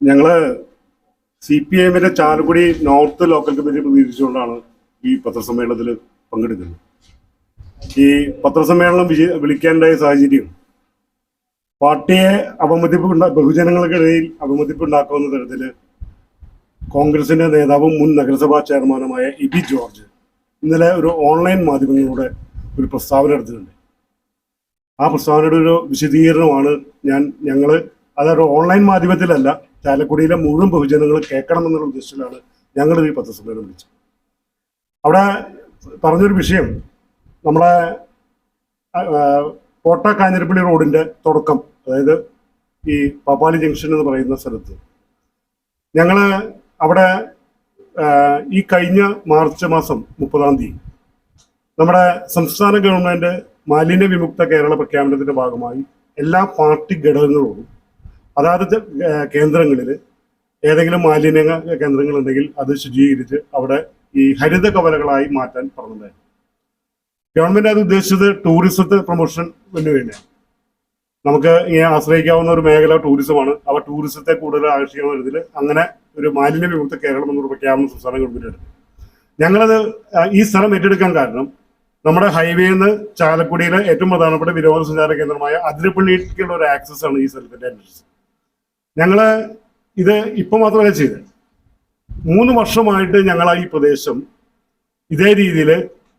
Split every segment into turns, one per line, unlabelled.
ഞങ്ങൾ C P എമ്മിന്റെ Chalakudy north local committee പ്രതിനിധീകരിച്ചുകൊണ്ടാണ് ഈ പത്രസമ്മേളനത്തിൽ പങ്കെടുക്കുന്നത്. ഈ പത്രസമ്മേളനം വിജയ വിളിക്കാനുണ്ടായ സാഹചര്യം പാർട്ടിയെ അപമതിപ്പുണ്ട ബഹുജനങ്ങൾക്കിടയിൽ അപമതിപ്പുണ്ടാക്കുന്ന തരത്തിൽ കോൺഗ്രസിന്റെ നേതാവും മുൻ നഗരസഭാ ചെയർമാനുമായ ഇ പി ജോർജ് ഇന്നലെ ഒരു ഓൺലൈൻ മാധ്യമങ്ങളിലൂടെ ഒരു പ്രസ്താവന എടുത്തിട്ടുണ്ട് ആ പ്രസ്താവനയുടെ ഒരു വിശദീകരണമാണ് ഞാൻ ഞങ്ങൾ അതൊരു ഓൺലൈൻ മാധ്യമത്തിലല്ല ചാലക്കുടിയിലെ മുഴുവൻ ബഹുജനങ്ങൾ കേൾക്കണമെന്നുള്ള ഉദ്ദേശത്തിലാണ് ഞങ്ങൾ ഈ പത്രസമ്മേളനം വിളിച്ചത്. അവിടെ പറഞ്ഞൊരു വിഷയം നമ്മളെ കോട്ട കാഞ്ഞിരപ്പള്ളി റോഡിന്റെ തുടക്കം അതായത് ഈ പാപ്പാലി ജംഗ്ഷൻ എന്ന് പറയുന്ന സ്ഥലത്ത്. ഞങ്ങൾ അവിടെ ഈ കഴിഞ്ഞ മാർച്ച് മാസം മുപ്പതാം തീയതി നമ്മുടെ സംസ്ഥാന ഗവൺമെന്റ് മാലിന്യ വിമുക്ത കേരള പ്രഖ്യാപനത്തിന്റെ ഭാഗമായി എല്ലാ പാർട്ടി ഘടകങ്ങളോടും അതാത് കേന്ദ്രങ്ങളിൽ ഏതെങ്കിലും മാലിന്യ കേന്ദ്രങ്ങൾ ഉണ്ടെങ്കിൽ അത് ശുചീകരിച്ച് അവിടെ ഈ ഹരിത കവലകളായി മാറ്റാൻ പറഞ്ഞിട്ടുണ്ടായിരുന്നു ഗവൺമെന്റ് അത് ഉദ്ദേശിച്ചത് ടൂറിസത്തെ പ്രൊമോഷൻ വേണ്ടിയാണ്. നമുക്ക് ഇങ്ങനെ ആശ്രയിക്കാവുന്ന ഒരു മേഖല ടൂറിസമാണ് അവ ടൂറിസത്തെ കൂടുതൽ ആകർഷിക്കാൻ വരുന്നതിൽ അങ്ങനെ ഒരു മാലിന്യ വിമുക്ത കേരളം എന്നൊരു പ്രഖ്യാപനം സംസ്ഥാന ഗവൺമെന്റ് എടുത്തു ഞങ്ങളത് ഈ സ്ഥലം ഏറ്റെടുക്കാൻ കാരണം നമ്മുടെ ഹൈവേയിൽ നിന്ന് ചാലക്കുടിയിലെ ഏറ്റവും പ്രധാനപ്പെട്ട വിനോദസഞ്ചാര കേന്ദ്രമായ അതിരപ്പള്ളിക്കുള്ള ഒരു ആക്സസ് ആണ് ഈ സ്ഥലത്തിന്റെ എൻട്രൻസ് ഞങ്ങൾ ഇത് ഇപ്പൊ മാത്രമല്ല ചെയ്ത് മൂന്ന് വർഷമായിട്ട് ഞങ്ങൾ ഈ പ്രദേശം ഇതേ രീതിയിൽ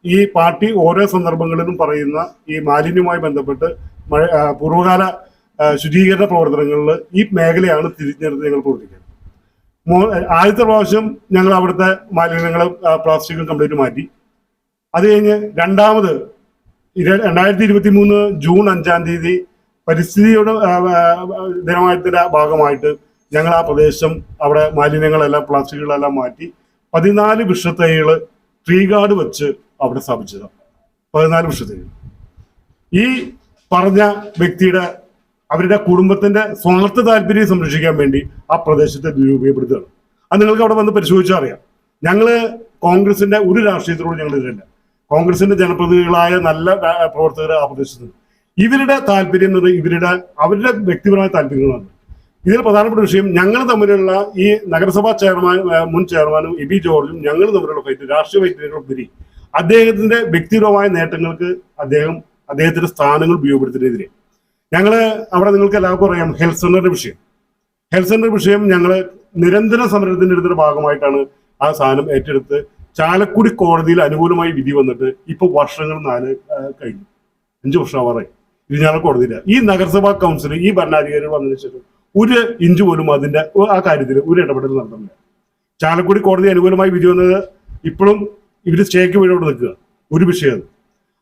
ഈ പാർട്ടി ഓരോ സന്ദർഭങ്ങളിലും പറയുന്ന ഈ മാലിന്യവുമായി ബന്ധപ്പെട്ട് മഴ പൂർവകാല ശുചീകരണ പ്രവർത്തനങ്ങളിൽ ഈ മേഖലയാണ് തിരിഞ്ഞെടുത്ത് ഞങ്ങൾ പ്രവർത്തിക്കുന്നത്. ആദ്യത്തെ പ്രാവശ്യം ഞങ്ങൾ അവിടുത്തെ മാലിന്യങ്ങൾ പ്ലാസ്റ്റിക്കും കംപ്ലീറ്റ് മാറ്റി. അത് കഴിഞ്ഞ് രണ്ടാമത് രണ്ടായിരത്തി ഇരുപത്തി മൂന്ന് ജൂൺ അഞ്ചാം തീയതി പരിസ്ഥിതിയുടെ ദിനമായത്തിന്റെ ഭാഗമായിട്ട് ഞങ്ങൾ ആ പ്രദേശം അവിടെ മാലിന്യങ്ങളെല്ലാം പ്ലാസ്റ്റിക്കുകളെല്ലാം മാറ്റി പതിനാല് വൃക്ഷത്തൈകൾ ട്രീ ഗാർഡ് വെച്ച് അവിടെ സ്ഥാപിച്ചതാണ്. പതിനാല് വൃക്ഷത്തൈകൾ. ഈ പറഞ്ഞ വ്യക്തിയുടെ അവരുടെ കുടുംബത്തിന്റെ സ്വാർത്ഥ താല്പര്യം സംരക്ഷിക്കാൻ വേണ്ടി ആ പ്രദേശത്തെ ദുരുപയോഗപ്പെടുത്തുകയാണ് അത് നിങ്ങൾക്ക് അവിടെ വന്ന് പരിശോധിച്ചാൽ അറിയാം. ഞങ്ങൾ കോൺഗ്രസിന്റെ ഒരു രാഷ്ട്രീയത്തിലൂടെ ഞങ്ങൾ ഇതിലല്ല കോൺഗ്രസിന്റെ ജനപ്രതിനിധികളായ നല്ല പ്രവർത്തകർ ആ പ്രദേശത്തുണ്ട്. ഇവരുടെ താല്പര്യം എന്നത് ഇവരുടെ അവരുടെ വ്യക്തിപരമായ താല്പര്യങ്ങളാണ്. ഇതിൽ പ്രധാനപ്പെട്ട വിഷയം ഞങ്ങൾ തമ്മിലുള്ള ഈ നഗരസഭാ ചെയർമാൻ മുൻ ചെയർമാനും എ ബി ജോർജും ഞങ്ങൾ തമ്മിലുള്ള ഫൈറ്റ് രാഷ്ട്രീയ ഫൈറ്റിനേക്കാളുപരി അദ്ദേഹത്തിന്റെ വ്യക്തിപരമായ നേട്ടങ്ങൾക്ക് അദ്ദേഹം അദ്ദേഹത്തിന്റെ സ്ഥാനങ്ങൾ ഉപയോഗപ്പെടുത്തുന്നതിനെതിരെ. ഞങ്ങൾ അവിടെ നിങ്ങൾക്ക് എല്ലാവർക്കും അറിയാം ഹെൽത്ത് സെന്ററിന്റെ വിഷയം. ഹെൽത്ത് സെന്റർ വിഷയം ഞങ്ങൾ നിരന്തര സമരത്തിന്റെ ഒരു ഭാഗമായിട്ടാണ് ആ സാധനം ഏറ്റെടുത്ത് ചാലക്കുടി കോടതിയിൽ അനുകൂലമായി വിധി വന്നിട്ട് ഇപ്പൊ വർഷങ്ങൾ നാല് കഴിഞ്ഞു. അഞ്ചു വർഷം ആവാറായി ഇരിഞ്ഞാലക്കുട കോടതിയില്ല ഈ നഗരസഭാ കൗൺസിൽ ഈ ഭരണാധികാരി വന്നതിന് ശേഷം ഒരു ഇഞ്ച് പോലും അതിന്റെ ആ കാര്യത്തിൽ ഒരു ഇടപെടൽ നടന്നില്ല. ചാലക്കുടി കോടതി അനുകൂലമായി വിധി വന്നത് ഇപ്പോഴും ഇവർ സ്റ്റേക്ക് വീടോട് നിൽക്കുക. ഒരു വിഷയം.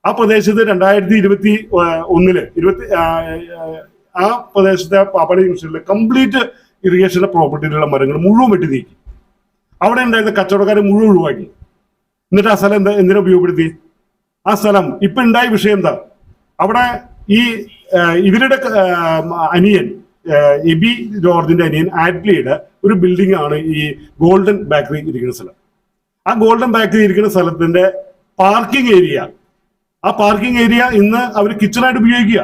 ആ പ്രദേശത്ത് രണ്ടായിരത്തി ഇരുപത്തി ഒന്നിൽ ഇരുപത്തി ആ, ആ പ്രദേശത്തെ പാപ്പാടി ജംഗ്ഷനിലെ കംപ്ലീറ്റ് ഇറിഗേഷന്റെ പ്രോപ്പർട്ടിയിലുള്ള മരങ്ങൾ മുഴുവൻ വെട്ടി നീക്കി. അവിടെ ഉണ്ടായിരുന്ന കച്ചവടക്കാരെ മുഴുവൻ ഒഴിവാക്കി. എന്നിട്ട് ആ സ്ഥലം എന്താ എന്തിനാ ഉപയോഗപ്പെടുത്തി? ആ സ്ഥലം ഇപ്പൊ ഉണ്ടായ വിഷയം എന്താ? അവിടെ ഈ ഇവരുടെ അനിയൻ എബി ജോർജിന്റെ അനിയൻ ആറ്റ്ലിയുടെ ഒരു ബിൽഡിംഗ് ആണ് ഈ ഗോൾഡൻ ബേക്കറി ഇരിക്കുന്ന സ്ഥലം. ആ ഗോൾഡൻ ബേക്കറി ഇരിക്കുന്ന സ്ഥലത്തിന്റെ പാർക്കിംഗ് ഏരിയ. ആ പാർക്കിംഗ് ഏരിയ ഇന്ന് അവർ കിച്ചണായിട്ട് ഉപയോഗിക്കുക.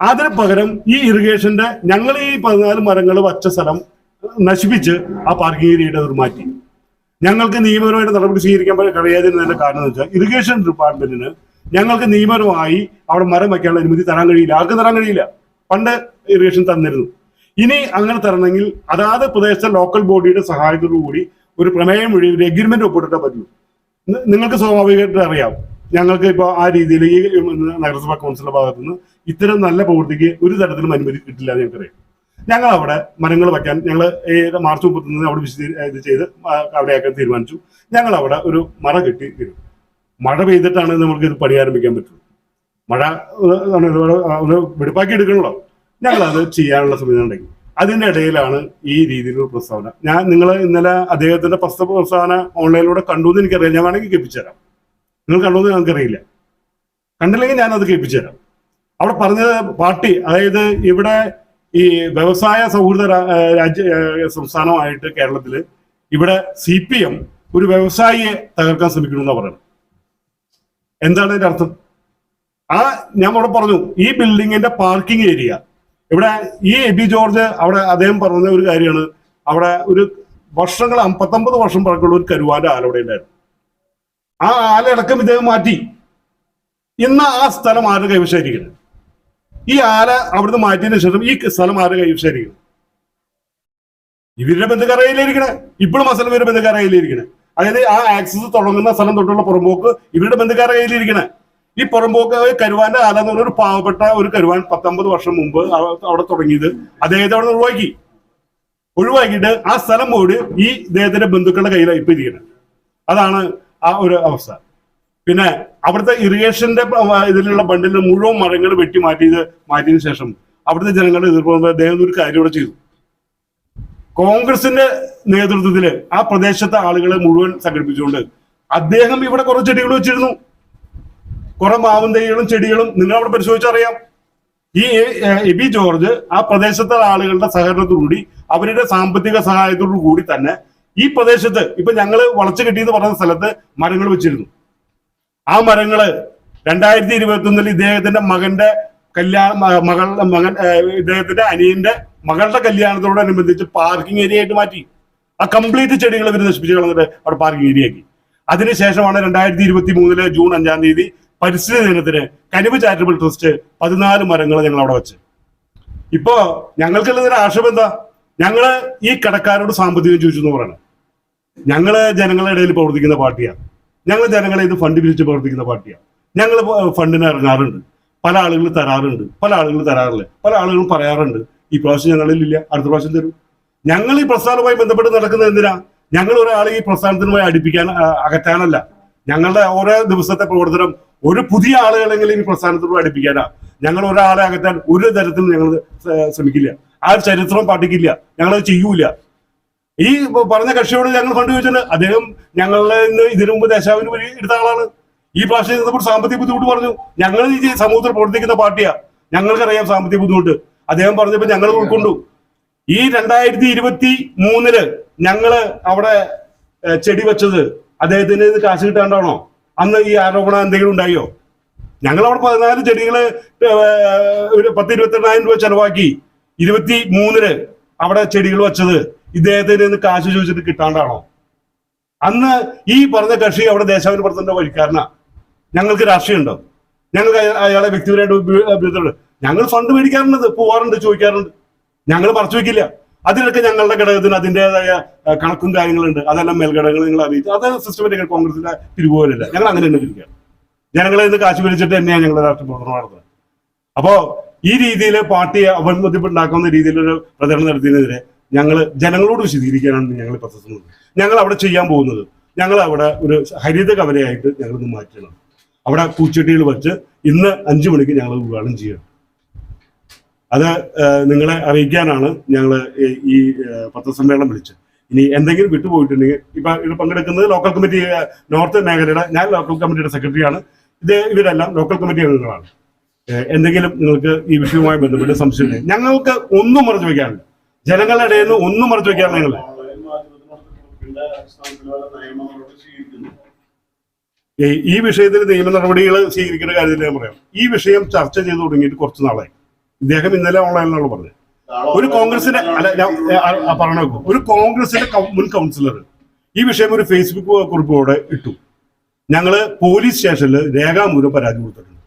അതിന് പകരം ഈ ഇറിഗേഷന്റെ ഞങ്ങൾ ഈ പതിനാല് മരങ്ങൾ വച്ച സ്ഥലം നശിപ്പിച്ച് ആ പാർക്കിംഗ് ഏരിയയുടെ അത് മാറ്റി. ഞങ്ങൾക്ക് നിയമപരമായിട്ട് നടപടി സ്വീകരിക്കാൻ കഴിയാതിരുന്നതിന്റെ കാരണം എന്ന് വെച്ചാൽ ഇറിഗേഷൻ ഡിപ്പാർട്ട്മെന്റിന് ഞങ്ങൾക്ക് നിയമപരമായി അവിടെ മരം വയ്ക്കാനുള്ള അനുമതി തരാൻ കഴിയില്ല. ആർക്കും തരാൻ കഴിയില്ല. പണ്ട് ഇറിഗേഷൻ തന്നിരുന്നു. ഇനി അങ്ങനെ തരണമെങ്കിൽ അതാത് പ്രദേശത്തെ ലോക്കൽ ബോഡിയുടെ സഹായത്തോടു കൂടി ഒരു പ്രമേയം വഴി ഒരു എഗ്രിമെന്റ് ഒപ്പിട്ടിട്ടേ പറ്റും. നിങ്ങൾക്ക് സ്വാഭാവികമായിട്ട് അറിയാം. ഞങ്ങൾക്ക് ഇപ്പോൾ ആ രീതിയിൽ ഈ നഗരസഭാ കൗൺസിലിന്റെ ഭാഗത്തു നിന്ന് ഇത്തരം നല്ല പ്രവൃത്തിക്ക് ഒരു തരത്തിലും അനുമതി കിട്ടില്ല എന്ന് ഞങ്ങൾക്കറിയാം. ഞങ്ങൾ അവിടെ മരങ്ങൾ വയ്ക്കാൻ ഞങ്ങൾ മാർച്ച് മുപ്പത്തൊന്നിന് അവിടെ വിശദീ ഇത് ചെയ്ത് അവിടെയൊക്കെ അവിടെയാക്കാൻ തീരുമാനിച്ചു. ഞങ്ങൾ അവിടെ ഒരു മറ കെട്ടി തരും. മഴ പെയ്തിട്ടാണ് നമുക്ക് ഇത് പണി ആരംഭിക്കാൻ പറ്റുള്ളൂ. മഴ ഒന്ന് വെടുപ്പാക്കി എടുക്കണല്ലോ. അത് ചെയ്യാനുള്ള സംവിധാനം ഉണ്ടെങ്കിൽ അതിന്റെ ഇടയിലാണ് ഈ രീതിയിലുള്ള പ്രസ്താവന. ഞാൻ നിങ്ങൾ ഇന്നലെ അദ്ദേഹത്തിന്റെ പ്രസ്ത പ്രസ്താവന ഓൺലൈനിലൂടെ കണ്ടു എന്ന് എനിക്കറിയാം. ഞാൻ വേണമെങ്കിൽ കേൾപ്പിച്ചുതരാം. നിങ്ങൾ കണ്ടു എന്ന് ഞങ്ങൾക്കറിയില്ല. കണ്ടില്ലെങ്കിൽ ഞാൻ അത് കേൾപ്പിച്ചു തരാം അവിടെ പറഞ്ഞത് പാർട്ടി അതായത് ഇവിടെ ഈ വ്യവസായ സൗഹൃദ രാജ്യ സംസ്ഥാനമായിട്ട് കേരളത്തിൽ ഇവിടെ സി പി എം ഒരു വ്യവസായിയെ തകർക്കാൻ ശ്രമിക്കണമെന്നാണ് പറയുന്നത്. എന്താണ് അതിന്റെ അർത്ഥം? ആ ഞാൻ അവിടെ പറഞ്ഞു ഈ ബിൽഡിങ്ങിന്റെ പാർക്കിംഗ് ഏരിയ. ഇവിടെ ഈ എ ബി ജോർജ് അവിടെ അദ്ദേഹം പറഞ്ഞ ഒരു കാര്യമാണ്. അവിടെ ഒരു വർഷങ്ങൾ പത്തൊമ്പത് വർഷം പഴക്കമുള്ള ഒരു കരുവാന്റെ ആല അവിടെ ഉണ്ടായിരുന്നു. ആ ആലയടക്കം ഇദ്ദേഹം മാറ്റി. ഇന്ന് ആ സ്ഥലം ആരുടെ കൈവശായിരിക്കുന്നത് ഈ ആല അവിടുന്ന് മാറ്റിയതിനു ശേഷം ഈ സ്ഥലം ആരുടെ കൈവശായിരിക്കുന്നത് ഇവരുടെ ബന്ധുക്കാരയിലിരിക്കണേ ഇപ്പോഴും ആ സ്ഥലം ഇവരുടെ ബന്ധുക്കറയിലിരിക്കണേ അതായത് ആ ആക്സസ് തുടങ്ങുന്ന സ്ഥലം തൊട്ടുള്ള പുറമ്പോക്ക് ഇവരുടെ ബന്ധുക്കാരുടെ കയ്യിലിരിക്കണേ. ഈ പുറമ്പോക്ക് കരുവാന്റെ ആല എന്ന് പറഞ്ഞ ഒരു പാവപ്പെട്ട ഒരു കരുവാൻ പത്തൊമ്പത് വർഷം മുമ്പ് അവിടെ തുടങ്ങിയത്. അദ്ദേഹത്തെ അവിടെ ഒഴിവാക്കി. ഒഴിവാക്കിയിട്ട് ആ സ്ഥലം പോയി ഈ ഇദ്ദേഹത്തിന്റെ ബന്ധുക്കളുടെ കയ്യിലാണ് ഇപ്പൊ ഇരിക്കുന്നത് അതാണ് ആ ഒരു അവസ്ഥ. പിന്നെ അവിടുത്തെ ഇറിഗേഷന്റെ ഇതിലുള്ള ബണ്ടിൽ മുഴുവൻ മരങ്ങൾ വെട്ടി മാറ്റിയത് മാറ്റിയതിനു ശേഷം അവിടുത്തെ ജനങ്ങളുടെ എതിർപ്പ് അദ്ദേഹം ഒരു കാര്യം ഇവിടെ ചെയ്തു. കോൺഗ്രസിന്റെ നേതൃത്വത്തിൽ ആ പ്രദേശത്തെ ആളുകളെ മുഴുവൻ സംഘടിപ്പിച്ചുകൊണ്ട് അദ്ദേഹം ഇവിടെ കുറെ ചെടികൾ വെച്ചിരുന്നു. കുറെ മാവും തൈകളും ചെടികളും നിങ്ങൾ അവിടെ പരിശോധിച്ചറിയാം. ഈ എബി ജോർജ് ആ പ്രദേശത്തെ ആളുകളുടെ സഹകരണത്തോടുകൂടി അവരുടെ സാമ്പത്തിക സഹായത്തോടു കൂടി തന്നെ ഈ പ്രദേശത്ത് ഇപ്പൊ ഞങ്ങൾ വളച്ചു കിട്ടിയെന്ന് പറഞ്ഞ സ്ഥലത്ത് മരങ്ങൾ വെച്ചിരുന്നു. ആ മരങ്ങൾ രണ്ടായിരത്തി ഇരുപത്തി ഒന്നിൽ ഇദ്ദേഹത്തിന്റെ മകന്റെ കല്യാണ മകളുടെ മകൻ ഇദ്ദേഹത്തിന്റെ അനിയന്റെ മകളുടെ കല്യാണത്തോടനുബന്ധിച്ച് പാർക്കിംഗ് ഏരിയ ആയിട്ട് മാറ്റി. ആ കംപ്ലീറ്റ് ചെടികൾ ഇവർ നശിപ്പിച്ച് കളഞ്ഞിട്ട് അവിടെ പാർക്കിംഗ് ഏരിയ ആക്കി. അതിനുശേഷമാണ് രണ്ടായിരത്തി ഇരുപത്തി മൂന്നിൽ ജൂൺ അഞ്ചാം തീയതി പരിസ്ഥിതി ദിനത്തിന് കനിവ് ചാരിറ്റബിൾ ട്രസ്റ്റ് പതിനാല് മരങ്ങൾ ഞങ്ങൾ അവിടെ വെച്ച്. ഇപ്പോ ഞങ്ങൾക്കുള്ളതിന് ആക്ഷേപം എന്താ? ഞങ്ങൾ ഈ കടക്കാരോട് സാമ്പത്തികം ചോദിച്ചു എന്ന് പറയണം. ഞങ്ങൾ ജനങ്ങളുടെ ഇടയിൽ പ്രവർത്തിക്കുന്ന പാർട്ടിയാണ് ഞങ്ങൾ ജനങ്ങളെ ഇത് ഫണ്ട് പിരിച്ച് പ്രവർത്തിക്കുന്ന പാർട്ടിയാണ് ഞങ്ങൾ ഫണ്ടിന് ഇറങ്ങാറുണ്ട്. പല ആളുകൾ തരാറുണ്ട്. പല ആളുകൾ തരാറില്ല. പല ആളുകളും പറയാറുണ്ട് ഈ പ്രാവശ്യം ഞങ്ങളിലില്ല അടുത്ത പ്രാവശ്യം തരും. ഞങ്ങൾ ഈ പ്രസ്ഥാനവുമായി ബന്ധപ്പെട്ട് നടക്കുന്നത് എന്തിനാ? ഞങ്ങൾ ഒരാളെ ഈ പ്രസ്ഥാനത്തിനുമായി അടുപ്പിക്കാൻ അകറ്റാനല്ല. ഞങ്ങളുടെ ഓരോ ദിവസത്തെ പ്രവർത്തനം ഒരു പുതിയ ആളുകളെങ്കിലും ഈ പ്രസ്ഥാനത്തിനുമായി അടുപ്പിക്കാനാ. ഞങ്ങൾ ഒരാളെ അകറ്റാൻ ഒരു തരത്തിലും ഞങ്ങൾ ശ്രമിക്കില്ല. ആ ചരിത്രം പാട്ടിക്കില്ല. ഞങ്ങളത് ചെയ്യൂല. ഈ പറഞ്ഞ കക്ഷിയോട് ഞങ്ങൾ ഫണ്ട് ചോദിച്ചിട്ടുണ്ട്. അദ്ദേഹം ഞങ്ങളെ ഇതിനു മുമ്പ് ദേശാവിന് എടുത്ത ആളാണ്. ഈ പ്രാവശ്യം നിന്നപ്പോൾ സാമ്പത്തിക ബുദ്ധിമുട്ട് പറഞ്ഞു. ഞങ്ങൾ ഈ സമൂഹത്തിൽ പ്രവർത്തിക്കുന്ന പാർട്ടിയാ. ഞങ്ങൾക്കറിയാം സാമ്പത്തിക ബുദ്ധിമുട്ട്. അദ്ദേഹം പറഞ്ഞപ്പോ ഞങ്ങൾ ഉൾക്കൊണ്ടു ഈ രണ്ടായിരത്തി ഇരുപത്തി മൂന്നിൽ ഞങ്ങൾ അവിടെ ചെടി വെച്ചത് അദ്ദേഹത്തിന് ഇത് കാശ് കിട്ടാണ്ടാണോ? അന്ന് ഈ ആരോപണം എന്തെങ്കിലും ഉണ്ടായോ? ഞങ്ങൾ അവിടെ പതിനാല് ചെടികൾ പത്ത് ഇരുപത്തെണ്ണായിരം രൂപ ചെലവാക്കി ഇരുപത്തി മൂന്നിൽ അവിടെ ചെടികൾ വെച്ചത് ഇദ്ദേഹത്തിന് ഇന്ന് കാശ് ചോദിച്ചിട്ട് കിട്ടാണ്ടാണോ? അന്ന് ഈ പറഞ്ഞ കക്ഷി അവിടെ ദേശാഭിമാനി പ്രസിഡന്റ് വഴിക്കാരനാ. ഞങ്ങൾക്ക് രാഷ്ട്രീയമുണ്ടോ? ഞങ്ങൾക്ക് ഞങ്ങൾ അയാളെ വ്യക്തിപരമായിട്ട് ഞങ്ങൾ ഫണ്ട് മേടിക്കാറുണ്ട് പോവാറുണ്ട് ചോദിക്കാറുണ്ട്. ഞങ്ങൾ പറച്ചു വെക്കില്ല. അതിനൊക്കെ ഞങ്ങളുടെ ഘടകത്തിന് അതിന്റെതായ കണക്കും കാര്യങ്ങളുണ്ട്. അതെല്ലാം മേൽഘടകങ്ങൾ നിങ്ങൾ അറിയിച്ചു. അത് സിസ്റ്റമാറ്റിക് കോൺഗ്രസിന്റെ തിരുപോലില്ല ഞങ്ങൾ അങ്ങനെ തന്നെ ഇരിക്കുക ജനങ്ങളെ ഇന്ന് കാശ് പിരിച്ചിട്ട് തന്നെയാണ് ഞങ്ങളുടെ രാഷ്ട്രീയ പ്രവർത്തനം നടത്തുന്നത്. അപ്പോ ഈ രീതിയിൽ പാർട്ടിയെ ഉണ്ടാക്കുന്ന രീതിയിലൊരു പ്രചരണം നടത്തിയതിനെതിരെ ഞങ്ങൾ ജനങ്ങളോട് വിശദീകരിക്കാനാണ് ഞങ്ങൾ ഈ ഞങ്ങൾ അവിടെ ചെയ്യാൻ പോകുന്നത്. ഞങ്ങൾ അവിടെ ഒരു ഹരിത കവലയായിട്ട് ഞങ്ങൾ മാറ്റണം അവിടെ പൂച്ചെട്ടികൾ വെച്ച് ഇന്ന് അഞ്ചു മണിക്ക് ഞങ്ങൾ ഉദ്ഘാടനം ചെയ്യണം അത് നിങ്ങളെ അറിയിക്കാനാണ് ഞങ്ങൾ ഈ പത്രസമ്മേളനം വിളിച്ചത് ഇനി എന്തെങ്കിലും വിട്ടുപോയിട്ടുണ്ടെങ്കിൽ ഇപ്പൊ ഇത് പങ്കെടുക്കുന്നത് ലോക്കൽ കമ്മിറ്റി നോർത്ത് മേഖലയുടെ ഞാൻ ലോക്കൽ കമ്മിറ്റിയുടെ സെക്രട്ടറിയാണ് ഇത് ഇവരെല്ലാം ലോക്കൽ കമ്മിറ്റി അംഗങ്ങളാണ് എന്തെങ്കിലും നിങ്ങൾക്ക് ഈ വിഷയവുമായി ബന്ധപ്പെട്ട് സംശയം ഞങ്ങൾക്ക് ഒന്നും മറച്ചു വെക്കാറില്ല ജനങ്ങളുടെ ഇടയിൽ നിന്ന് ഒന്നും മറച്ചു വെക്കാറില്ല ഞങ്ങൾ ഈ- വിഷയത്തിൽ നിയമ നടപടികൾ സ്വീകരിക്കേണ്ട കാര്യത്തിൽ ഞാൻ പറയാം. ഈ വിഷയം ചർച്ച ചെയ്തു തുടങ്ങിയിട്ട് കുറച്ച് നാളായി. ഇദ്ദേഹം ഇന്നലെ ഓൺലൈനിലാണ് പറഞ്ഞത്. ഒരു കോൺഗ്രസിന്റെ അല്ല ഞാൻ പറഞ്ഞു. ഒരു കോൺഗ്രസിന്റെ മുൻ കൗൺസിലർ ഈ വിഷയം ഒരു ഫേസ്ബുക്ക് കുറിപ്പോടെ ഇട്ടു. ഞങ്ങൾ പോലീസ് സ്റ്റേഷനിൽ രേഖാമൂലം പരാതി കൊടുത്തിട്ടുണ്ട്.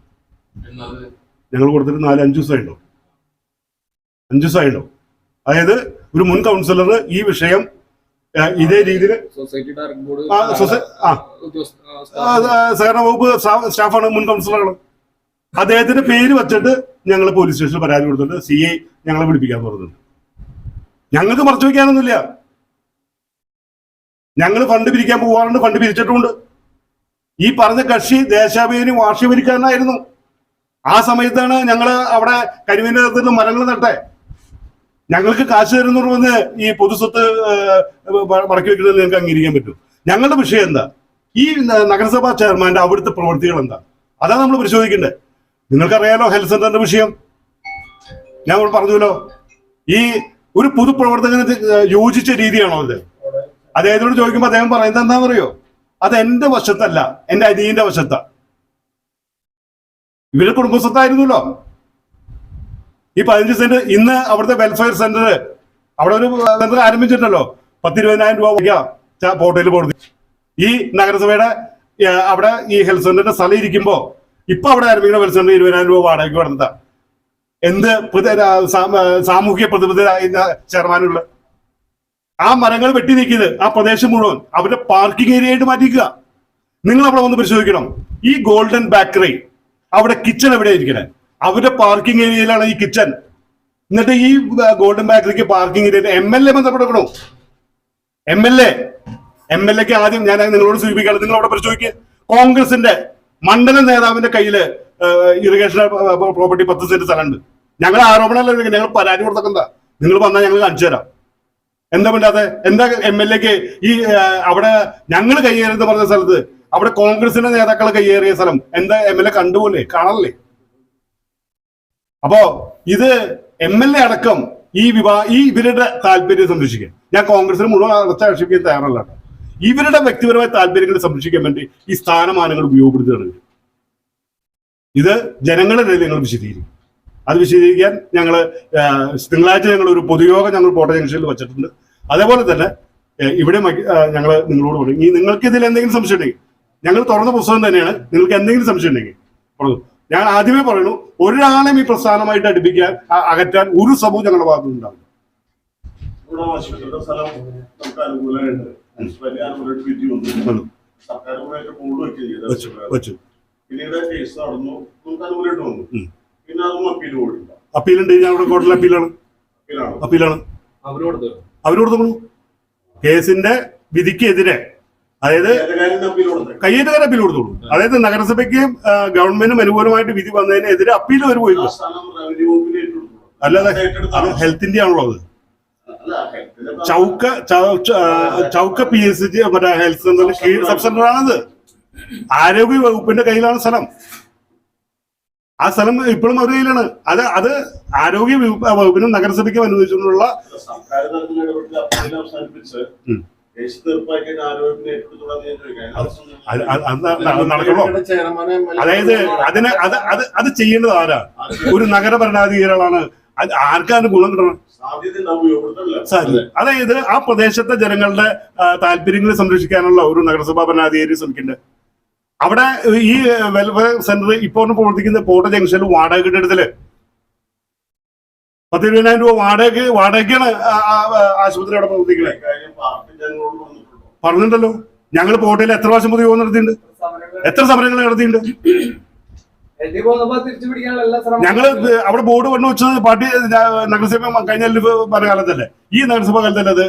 ഞങ്ങൾ കൊടുത്തിട്ട് നാല് അഞ്ചു ദിവസമായിട്ടുണ്ടോ അഞ്ചു ദിവസമായിട്ടുണ്ടോ അതായത് ഒരു മുൻ കൗൺസിലർ ഈ വിഷയം ഇതേ രീതിയിൽ. സഹകരണ വകുപ്പ് സ്റ്റാഫാണ് മുൻ കൗൺസിലറുകൾ അദ്ദേഹത്തിന്റെ പേര് വെച്ചിട്ട് ഞങ്ങൾ പോലീസ് സ്റ്റേഷനിൽ പരാതി കൊടുത്തിട്ട് സി ഐ ഞങ്ങളെ പിടിപ്പിക്കാൻ പറഞ്ഞിട്ടുണ്ട്. ഞങ്ങൾക്ക് മറച്ചു വെക്കാനൊന്നുമില്ല. ഞങ്ങൾ ഫണ്ട് പിരിക്കാൻ പോവാറുണ്ട് ഫണ്ട് പിരിച്ചിട്ടുമുണ്ട്. ഈ പറഞ്ഞ കക്ഷി ദേശാഭിമാനി വാർഷികവരിക്കാരനായിരുന്നു ആ സമയത്താണ് ഞങ്ങൾ അവിടെ കരിമീന്റെ മരങ്ങൾ നട്ടെ. ഞങ്ങൾക്ക് കാശ് തരുന്നു പറഞ്ഞ് ഈ പൊതുസ്വത്ത് മടക്കി വെക്കുന്നത് നിങ്ങൾക്ക് അംഗീകരിക്കാൻ പറ്റും. ഞങ്ങളുടെ വിഷയം എന്താ? ഈ നഗരസഭാ ചെയർമാന്റെ അവിടുത്തെ പ്രവൃത്തികൾ എന്താ? അതാണ് നമ്മൾ പരിശോധിക്കേണ്ടത് നിങ്ങൾക്കറിയാലോ ഹെൽത്ത് സെന്ററിന്റെ വിഷയം? ഞാൻ പറഞ്ഞല്ലോ. ഈ ഒരു പൊതുപ്രവർത്തകന് യോജിച്ച രീതിയാണോ അത് അദ്ദേഹത്തോട് ചോദിക്കുമ്പോൾ അദ്ദേഹം പറയുന്നത് എന്താണെന്നറിയോ? അത് എന്റെ വശത്തല്ല എന്റെ അനിയന്റെ വശത്താ. ഇവരുടെ കുടുംബസ്വത്തായിരുന്നല്ലോ. ഈ പതിനഞ്ച് സെന്റ് ഇന്ന് അവിടുത്തെ വെൽഫെയർ സെന്റർ അവിടെ ഒരു സെന്റർ ആരംഭിച്ചിട്ടുണ്ടല്ലോ. പത്തിരുപതിനായിരം രൂപ വയ്ക്കാം പോർട്ടലിൽ കൊടുത്തു. ഈ നഗരസഭയുടെ അവിടെ ഈ ഹെൽത്ത് സെന്ററിന്റെ സ്ഥലം ഇരിക്കുമ്പോ ഇപ്പൊ അവിടെ ആരംഭിക്കുന്ന ഹെൽത്ത് സെന്റർ ഇരുപതിനായിരം രൂപ വാടകയ്ക്ക് കൊടുത്ത എന്ത് സാമൂഹിക പ്രതിബദ്ധത ചെയർമാനുള്ള ആ മരങ്ങൾ വെട്ടി നീക്കിയത് ആ പ്രദേശം മുഴുവൻ അവരുടെ പാർക്കിംഗ് ഏരിയ ആയിട്ട് മാറ്റിക്കുക. നിങ്ങൾ അവിടെ വന്ന് പരിശോധിക്കണം. ഈ ഗോൾഡൻ ബേക്കറി അവിടെ കിച്ചൺ എവിടെ ഇരിക്കണേ? അവരുടെ പാർക്കിംഗ് ഏരിയയിലാണ് ഈ കിച്ചൺ എന്നിട്ട് ഈ golden ബാക്കറിക്ക് parking area M L A ബന്ധപ്പെടണോ M L A M L എക്ക് ആദ്യം ഞാൻ നിങ്ങളോട് സൂചിപ്പിക്കുകയാണ്. നിങ്ങൾ അവിടെ പരിശോധിക്കുക കോൺഗ്രസിന്റെ മണ്ഡല നേതാവിന്റെ കയ്യിൽ ഇറിഗേഷൻ പ്രോപ്പർട്ടി പത്ത് സെന്റ് സ്ഥലമുണ്ട്. ഞങ്ങൾ ആരോപണമല്ല ഞങ്ങൾ പരാതി കൊടുത്തക്കെന്താ? നിങ്ങൾ വന്നാൽ ഞങ്ങൾ കാണിച്ചു തരാം. എന്താ വേണ്ടാതെ എന്താ എം എൽ എക്ക് ഈ അവിടെ ഞങ്ങൾ കയ്യേറിയെന്ന് പറഞ്ഞ സ്ഥലത്ത് അവിടെ കോൺഗ്രസിന്റെ നേതാക്കൾ കയ്യേറിയ സ്ഥലം എന്താ? എം എൽ എ കണ്ടുപോലെ കാണല്ലേ അപ്പോ ഇത് എം എൽ എ അടക്കം ഈ വിവാ ഈ ഇവരുടെ താല്പര്യം സംരക്ഷിക്കാൻ. ഞാൻ കോൺഗ്രസിന് മുഴുവൻ അടച്ചാക്ഷേപിക്കാൻ തയ്യാറല്ല. ഇവരുടെ വ്യക്തിപരമായ താല്പര്യങ്ങൾ സംരക്ഷിക്കാൻ വേണ്ടി ഈ സ്ഥാനമാനങ്ങൾ ഉപയോഗപ്പെടുത്തുകയാണ്. ഇത് ജനങ്ങളുടെ ഞങ്ങൾ വിശദീകരിക്കും. അത് വിശദീകരിക്കാൻ ഞങ്ങൾ തിങ്കളാഴ്ച ഞങ്ങൾ ഒരു പൊതുയോഗം ഞങ്ങൾ കോട്ട ജംഗ്ഷനിൽ വെച്ചിട്ടുണ്ട്. അതേപോലെ തന്നെ ഇവിടെ ഞങ്ങൾ നിങ്ങളോട് പറയും ഈ നിങ്ങൾക്ക് ഇതിൽ എന്തെങ്കിലും സംശയം ഉണ്ടെങ്കിൽ ഞങ്ങൾ തുറന്ന പുസ്തകം തന്നെയാണ് നിങ്ങൾക്ക് എന്തെങ്കിലും സംശയം ഉണ്ടെങ്കിൽ ഞാൻ ആദ്യമേ പറയുന്നു ഒരാളെയും ഈ പ്രസ്ഥാനമായിട്ട് അടുപ്പിക്കാൻ അകറ്റാൻ ഒരു സമൂഹം ഞങ്ങളുടെ
ഭാഗത്തു ഉണ്ടാവും
അപ്പീലുണ്ട്. ഞാൻ ഇവിടെ കോടതിയിൽ അപ്പീലാണ്.
അപ്പീലാണ്.
അപ്പീലാണ്.
അവരോട്
അവരോട് തോന്നുന്നു കേസിന്റെ വിധിക്കെതിരെ അതായത്
അപ്പീൽ
കയ്യേറ്റക്കാരെ അപ്പീൽ കൊടുത്തോളൂ അതായത് നഗരസഭയ്ക്കും ഗവൺമെന്റും ഗവൺമെന്റിനും അനുകൂലമായിട്ട് വിധി വന്നതിനെതിരെ അപ്പീൽ അവർ പോയി അല്ലാതെ അത്. ഹെൽത്തിന്റെ ആണല്ലോ അത്. Chowka Chowka P S G മറ്റേ ഹെൽത്ത് സെന്ററിന്റെ കീഴ് സബ് സെന്റർ ആണത്. ആരോഗ്യ വകുപ്പിന്റെ കയ്യിലാണ് സ്ഥലം. ആ സ്ഥലം ഇപ്പോഴും അവരുടെ കയ്യിലാണ്. അത് അത് ആരോഗ്യ വകുപ്പ്- വകുപ്പിനും നഗരസഭയ്ക്കും അനുവദിച്ചിട്ടുള്ള അതായത് അതിന് അത് അത് അത് ചെയ്യേണ്ടത് ആരാ? ഒരു നഗര ഭരണാധികാരികളാണ്. അത് ആർക്കാണ് ഗുണം കിട്ടണം അതായത് ആ പ്രദേശത്തെ ജനങ്ങളുടെ താല്പര്യങ്ങൾ സംരക്ഷിക്കാനുള്ള ഒരു നഗരസഭാ ഭരണാധികാരി ശ്രമിക്കുന്നുണ്ട്. അവിടെ ഈ വെൽഫെയർ സെന്റർ ഇപ്പോൾ പ്രവർത്തിക്കുന്ന പോർട്ട് ജംഗ്ഷനിൽ വാടക കെട്ടിടത്തിൽ പത്ത് ഇരുപതിനായിരം രൂപ വാടക വാടകയ്ക്കാണ് ആ ആശുപത്രി അവിടെ പ്രവർത്തിക്കുന്നത്
പാർട്ടി ജനങ്ങളോട് പറഞ്ഞിട്ടുണ്ടോ?
പറഞ്ഞിട്ടുണ്ടല്ലോ ഞങ്ങൾ പോട്ടയിൽ എത്ര പ്രാവശ്യം പൊതുയോഗം നടത്തിയിട്ടുണ്ട്? എത്ര സമരങ്ങൾ നടത്തിയിട്ടുണ്ട്? ഞങ്ങൾ അവിടെ ബോർഡ് വന്നു വെച്ചത് പാർട്ടി നഗരസഭ കഴിഞ്ഞ ഭരണകാലത്തല്ലേ? ഈ നഗരസഭ കാലത്തല്ലേ അത്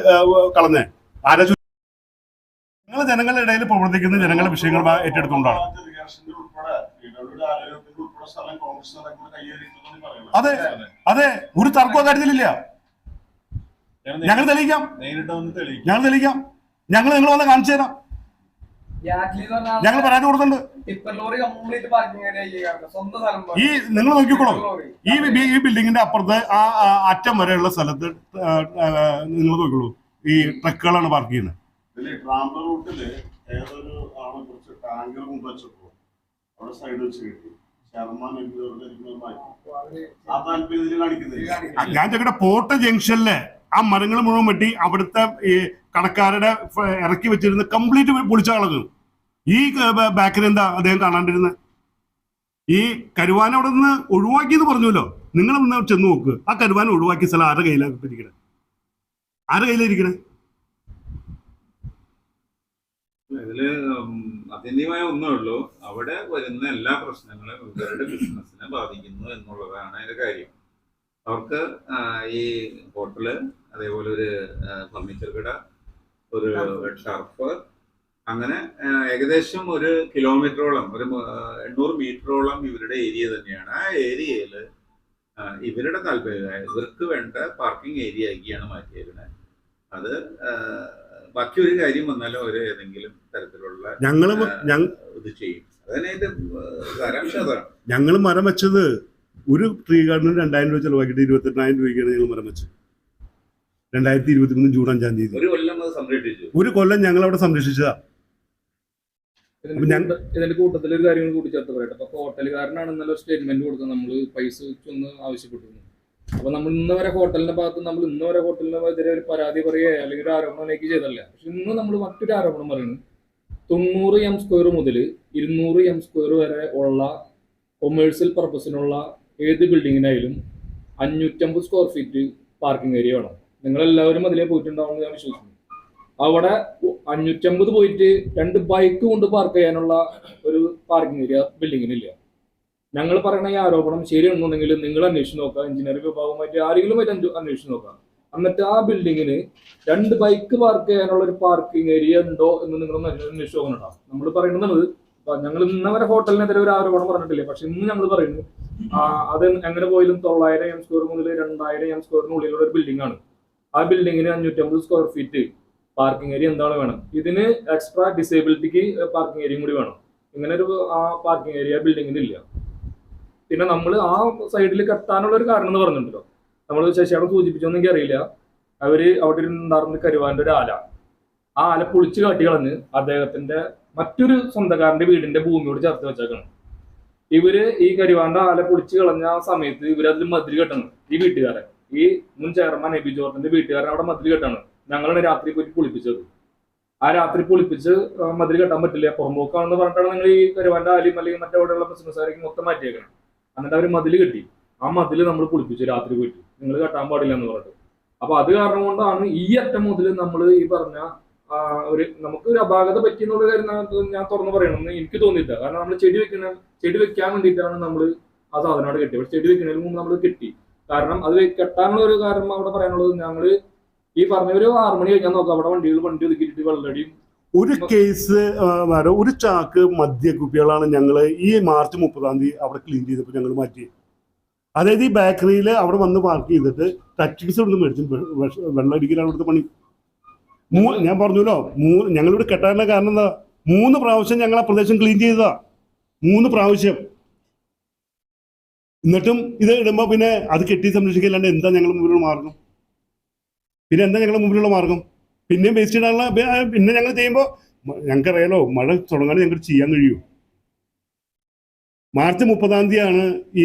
കളഞ്ഞേ? ആരാ നിങ്ങൾ ജനങ്ങളുടെ ഇടയിൽ പ്രവർത്തിക്കുന്ന ജനങ്ങളുടെ വിഷയങ്ങൾ ഏറ്റെടുത്തുകൊണ്ടാണ്. അതെ അതെ. ഒരു തർക്കവും കാര്യത്തിലില്ല. ഞങ്ങൾ തെളിയിക്കാം. ഞങ്ങൾ തെളിയിക്കാം. ഞങ്ങൾ നിങ്ങൾ വന്ന് കാണിച്ചു തരാം. ഞങ്ങൾ പരാതി കൊടുത്തിട്ടുണ്ട് ഈ നിങ്ങൾ നോക്കിക്കോളൂ. ഈ ഈ ബിൽഡിങ്ങിന്റെ അപ്പുറത്ത് ആ അറ്റം വരെയുള്ള സ്ഥലത്ത് നിങ്ങൾ നോക്കിക്കോളൂ. ഈ ട്രക്കുകളാണ് പാർക്ക് ചെയ്യുന്നത്.
ഏതൊരു ആളെ കുറച്ച് ടാങ്കർ കൊണ്ടുവച്ചപ്പോ അവിടെ സൈഡ് വെച്ച് കിട്ടി.
ഞാൻ ചെക്കട്ടെ പോർട്ട് ജംഗ്ഷനിൽ ആ മരങ്ങൾ മുഴുവൻ വെട്ടി അവിടുത്തെ ഈ കടക്കാരുടെ ഇറക്കി വെച്ചിരുന്ന കംപ്ലീറ്റ് പൊളിച്ച കളഞ്ഞു ഈ ബാക്കിൽ എന്താ അദ്ദേഹം കാണാണ്ടിരുന്നത് ഈ കരുവാൻ അവിടെ നിന്ന് ഒഴിവാക്കിയെന്ന് പറഞ്ഞല്ലോ നിങ്ങൾ ഒന്ന് ചെന്ന് നോക്ക്. ആ കരുവാൻ ഒഴിവാക്കിയ സ്ഥലം ആരുടെ കയ്യിലാണ് ഇരിക്കണേ? ആരുടെ കയ്യിലിരിക്കണേ
ഇതിൽ അതന്യമായ ഒന്നേ ഉള്ളൂ. അവിടെ വരുന്ന എല്ലാ പ്രശ്നങ്ങളും ഇവരുടെ ബിസിനസ്സിനെ ബാധിക്കുന്നു എന്നുള്ളതാണ് അതിന്റെ കാര്യം. അവർക്ക് ഈ ഹോട്ടൽ അതേപോലെ ഒരു ഫർണിച്ചർ കട ഒരു ഷർഫ്. അങ്ങനെ ഏകദേശം ഒരു കിലോമീറ്ററോളം ഒരു എണ്ണൂറ് മീറ്ററോളം ഇവരുടെ ഏരിയ തന്നെയാണ്. ആ ഏരിയയിൽ ഇവരുടെ താല്പര്യം ഇവർക്ക് വേണ്ട പാർക്കിംഗ് ഏരിയ ആക്കിയാണ് മാറ്റിയിരുന്നത് അത് ബാക്കി ഒരു കാര്യം വന്നാലും അവർ ഏതെങ്കിലും തരത്തിലുള്ള
ഞങ്ങളും
ഇത് ചെയ്യും. അതന്നെ അതിന്റെ സാരാംശം അതാണ്
ഞങ്ങൾ മരം വെച്ചത് ഒരു ട്രീ ഗാർഡന് രണ്ടായിരം രൂപ ചെലവാക്കിയിട്ട് ഇരുപത്തെട്ടായിരം രൂപയ്ക്കാണ് ഞങ്ങൾ മരം വെച്ചത്. രണ്ടായിരത്തി ഇരുപത്തി മൂന്ന് ജൂൺ അഞ്ചാം തീയതി.
ഒരു കൊല്ലം അത് സംരക്ഷിച്ചു.
ഒരു കൊല്ലം ഞങ്ങൾ അവിടെ സംരക്ഷിച്ചതാ.
ഇതിന്റെ ഇതിന്റെ കൂട്ടത്തിൽ ഒരു കാര്യം കൂടി ചേർത്ത് പറയട്ടെ. അപ്പൊ ഹോട്ടലുകാരനാണ് ഇന്നലെ സ്റ്റേറ്റ്മെന്റ് കൊടുത്തത് നമ്മൾ പൈസ വെച്ചൊന്ന് ആവശ്യപ്പെട്ടിരുന്നു. അപ്പൊ നമ്മൾ ഇന്ന് വരെ ഹോട്ടലിന്റെ ഭാഗത്ത് നമ്മൾ ഇന്ന് വരെ ഹോട്ടലിന്റെ എതിരെ ഒരു പരാതി പറയുകയോ അല്ലെങ്കിൽ ഒരു ആരോപണം ഉന്നയിക്കുകയോ ചെയ്തല്ല പക്ഷെ ഇന്ന് നമ്മൾ മറ്റൊരു ആരോപണം പറയുന്നു. തൊണ്ണൂറ് എം സ്ക്വയർ മുതൽ ഇരുന്നൂറ് എം സ്ക്വയർ വരെ ഉള്ള കൊമേഴ്സ്യൽ പർപ്പസിനുള്ള ഏത് ബിൽഡിങ്ങിനായാലും അഞ്ഞൂറ്റമ്പത് സ്ക്വയർ ഫീറ്റ് പാർക്കിംഗ് ഏരിയ വേണം. നിങ്ങൾ എല്ലാവരും അതിലേ പോയിട്ടുണ്ടാവും ഞാൻ വിശ്വസിക്കുന്നു. അവിടെ അഞ്ഞൂറ്റമ്പത് പോയിട്ട് രണ്ട് ബൈക്ക് കൊണ്ട് പാർക്ക് ചെയ്യാനുള്ള ഒരു പാർക്കിംഗ് ഏരിയ ബിൽഡിങ്ങിനില്ല ഞങ്ങൾ പറയുന്ന ഈ ആരോപണം ശരിയാണെന്നുണ്ടെങ്കിൽ നിങ്ങൾ അന്വേഷിച്ച് നോക്കുക. എഞ്ചിനീയറിംഗ് വിഭാഗമായിട്ട് ആരെങ്കിലും ആയിട്ട് അന്വേ- അന്വേഷിച്ച് നോക്കുക. എന്നിട്ട് ആ ബിൽഡിങ്ങിന് രണ്ട് ബൈക്ക് പാർക്ക് ചെയ്യാനുള്ള ഒരു പാർക്കിംഗ് ഏരിയ ഉണ്ടോ എന്ന് നിങ്ങൾ അന്വേഷിച്ച് നോക്കണം നമ്മൾ പറയുന്നത് ഞങ്ങൾ ഇന്ന് വരെ ഹോട്ടലിനെതിരെ ഒരു ആരോപണം പറഞ്ഞിട്ടില്ല? പക്ഷെ ഇന്ന് ഞങ്ങൾ പറയുന്നു അത് എങ്ങനെ പോയാലും തൊള്ളായിരം എം സ്ക്വയർ മുതൽ രണ്ടായിരം എം സ്ക്വയറിനുള്ളിലുള്ള ഒരു ബിൽഡിംഗ് ആണ്. ആ ബിൽഡിങ്ങിന് അഞ്ഞൂറ്റമ്പത് സ്ക്വയർ ഫീറ്റ് പാർക്കിംഗ് ഏരിയ എന്താണ് വേണം? ഇതിന് എക്സ്ട്രാ ഡിസേബിലിറ്റിക്ക് പാർക്കിംഗ് ഏരിയയും കൂടി വേണം. ഇങ്ങനെ ഒരു ആ പാർക്കിംഗ് ഏരിയ ബിൽഡിങ്ങിന് ഇല്ല. പിന്നെ നമ്മൾ ആ സൈഡിൽ കെട്ടാനുള്ള ഒരു കാരണം എന്ന് പറഞ്ഞിട്ടുണ്ടല്ലോ. നമ്മൾ ശശിയാണ് സൂചിപ്പിച്ചോന്ന് അറിയില്ല. അവർ അവിടെ ഉണ്ടായിരുന്ന കരുവാന്റെ ഒരു ആല. ആ ആല പൊളിച്ചു കാട്ടി കളഞ്ഞ് അദ്ദേഹത്തിന്റെ മറ്റൊരു സ്വന്തക്കാരന്റെ വീടിന്റെ ഭൂമിയോട് ചേർത്ത് വെച്ചേക്കണം. ഇവർ ഈ കരുവാന്റെ ആല പൊളിച്ചു കളഞ്ഞ ആ സമയത്ത് ഇവരതിൽ മതിൽ കെട്ടണം. ഈ വീട്ടുകാരൻ ഈ മുൻ ചെയർമാൻ എബി ജോർജിന്റെ വീട്ടുകാരൻ അവിടെ മതിൽ കെട്ടാണ്. ഞങ്ങളാണ് രാത്രി പോയി പൊളിപ്പിച്ചത്. ആ രാത്രി പൊളിപ്പിച്ച് മതിരി കെട്ടാൻ പറ്റില്ല. പുറമ്പോക്കാണെന്ന് പറഞ്ഞിട്ടാണ് നിങ്ങൾ ഈ കരുവാന്റെ ആലയും അല്ലെങ്കിൽ മറ്റെവിടെയുള്ള ബിസിനസ്സുകാരേക്ക് മൊത്തം മാറ്റിയേക്കണം. എന്നിട്ട് അവർ മതിൽ കെട്ടി. ആ മതിൽ നമ്മൾ കുളിപ്പിച്ചു രാത്രി പോയിട്ട്. നിങ്ങൾ കെട്ടാൻ പാടില്ല എന്ന് പറഞ്ഞിട്ട്. അപ്പൊ അത് കാരണം കൊണ്ടാണ് ഈ അറ്റം മുതൽ നമ്മൾ ഈ പറഞ്ഞ ഒരു നമുക്ക് ഒരു അപാകത പറ്റിയെന്നുള്ള കാര്യം ഞാൻ- തുറന്നു പറയണമെന്ന് എനിക്ക് തോന്നിയില്ല. കാരണം നമ്മൾ ചെടി വെക്കുന്ന ചെടി വെക്കാൻ വേണ്ടിയിട്ടാണ് നമ്മൾ ആ സാധനം അവിടെ കെട്ടി. പക്ഷെ ചെടി വെക്കുന്നതിന് മുമ്പ് നമ്മൾ കെട്ടി. കാരണം അത് കെട്ടാനുള്ള ഒരു കാരണം അവിടെ പറയാനുള്ളത് ഞങ്ങൾ ഈ പറഞ്ഞ ഒരു ആറുമണി കഴിഞ്ഞാൽ നോക്കാം. അവിടെ വണ്ടികൾ വണ്ടി ഒതുക്കിയിട്ട് വെള്ളടിയും
ഒരു കേസ് മാഡം ഒരു ചാക്ക് മദ്യക്കുപ്പികളാണ് ഞങ്ങൾ ഈ മാർച്ച് മുപ്പതാം തീയതി അവിടെ ക്ലീൻ ചെയ്തപ്പോൾ ഞങ്ങൾ മാറ്റി. അതായത് ഈ ബേക്കറിയിൽ അവിടെ വന്ന് പാർക്ക് ചെയ്തിട്ട് ടച്ചിങ്സ് ഇവിടുന്ന് മേടിച്ചു വെള്ളടിക്കലാണ് വെഷ- വെള്ളം അടിക്കലാണ് ഇവിടുത്തെ പണി. മൂ ഞാൻ പറഞ്ഞല്ലോ മൂ ഞങ്ങളിവിടെ കെട്ടാനുള്ള കാരണം എന്താ? മൂന്ന് പ്രാവശ്യം ഞങ്ങൾ ആ പ്രദേശം ക്ലീൻ ചെയ്തതാ. മൂന്ന് പ്രാവശ്യം. എന്നിട്ടും ഇത് ഇടുമ്പോൾ പിന്നെ അത് കെട്ടി സംരക്ഷിക്കില്ലാണ്ട് എന്താ ഞങ്ങളുടെ മുമ്പിലുള്ള മാർഗം? പിന്നെ എന്താ ഞങ്ങളുടെ മുമ്പിലുള്ള മാർഗം? പിന്നെയും വേസ്റ്റ് ഇടാനുള്ള പിന്നെ ഞങ്ങൾ ചെയ്യുമ്പോൾ ഞങ്ങൾക്കറിയാലോ മഴ തുടങ്ങാൻ ഞങ്ങൾക്ക് ചെയ്യാൻ കഴിയൂ. മാർച്ച് മുപ്പതാം തീയതിയാണ് ഈ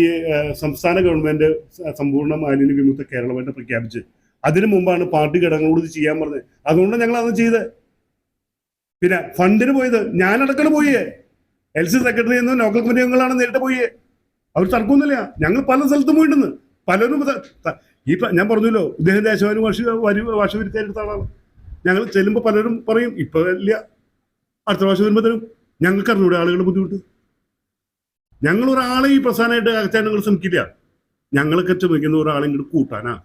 സംസ്ഥാന ഗവൺമെന്റ് സമ്പൂർണ മാലിന്യ വിമുക്ത കേരളമായിട്ട് പ്രഖ്യാപിച്ച് അതിനു മുമ്പാണ് പാർട്ടി ഘടകങ്ങളോട് ഇത് ചെയ്യാൻ പറഞ്ഞത്. അതുകൊണ്ടാണ് ഞങ്ങൾ അത് ചെയ്ത് പിന്നെ ഫണ്ടിന് പോയത് ഞാനടക്കം പോയേ. എൽ സി സെക്രട്ടറി എന്നും ലോക്കൽ കമ്മിറ്റി അംഗങ്ങളാണ് നേരിട്ട് പോയേ. അവർ തർക്കമൊന്നുമില്ല. ഞങ്ങൾ പല സ്ഥലത്തും പോയിട്ടുണ്ട്. പലരും ഈ ഞാൻ പറഞ്ഞല്ലോ ഇദ്ദേഹം ദേശവാനും ഭാഷ വരു വാശി വരുത്തിയെടുത്ത ആളാണ്. ഞങ്ങൾ ചെല്ലുമ്പോൾ പലരും പറയും ഇപ്പൊ വലിയ അടുത്ത പ്രാവശ്യം വരുമ്പോൾ തരും. ഞങ്ങൾക്ക് അറിഞ്ഞൂടെ ആളുകളുടെ ബുദ്ധിമുട്ട്. ഞങ്ങൾ ഒരാളെ ഈ പ്രസ്ഥാനമായിട്ട് അകറ്റാൻ ഞങ്ങൾ ശ്രമിക്കില്ല. ഞങ്ങളൊക്കെ ശ്രമിക്കുന്ന ഒരാളെ ഇങ്ങോട്ട് കൂട്ടാനാ.